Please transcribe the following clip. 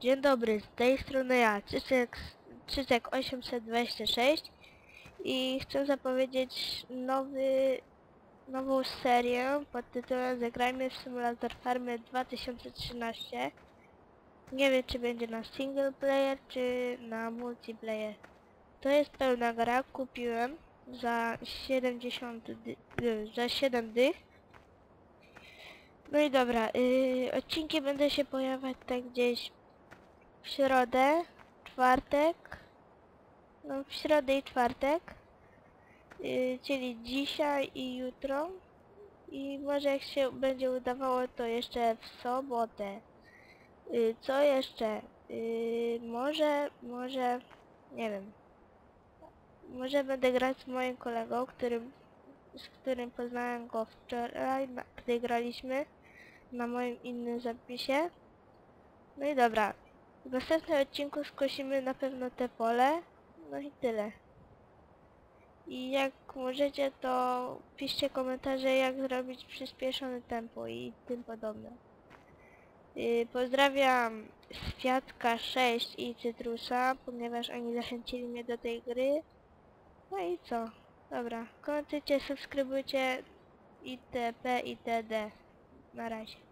Dzień dobry, z tej strony ja, Cyczek, Cyczek 826 i chcę zapowiedzieć nowy, nową serię pod tytułem Zagrajmy w Simulator Farmy 2013. Nie wiem czy będzie na single player czy na multiplayer. To jest pełna gra, kupiłem za 70 dy, y, za 7 dych. No i dobra, y, odcinki będą się pojawiać tak gdzieś w środę, czwartek, no w środę i czwartek, yy, czyli dzisiaj i jutro i może jak się będzie udawało to jeszcze w sobotę. Yy, co jeszcze? Yy, może, może, nie wiem, może będę grać z moim kolegą, z którym poznałem go wczoraj, gdy graliśmy na moim innym zapisie. No i dobra, w następnym odcinku skosimy na pewno te pole. No i tyle. I jak możecie, to piszcie komentarze, jak zrobić przyspieszone tempo i tym podobne. Yy, pozdrawiam Świadka 6 i Cytrusa, ponieważ oni zachęcili mnie do tej gry. No i co? Dobra, komentujcie, subskrybujcie itp. itd. Na razie.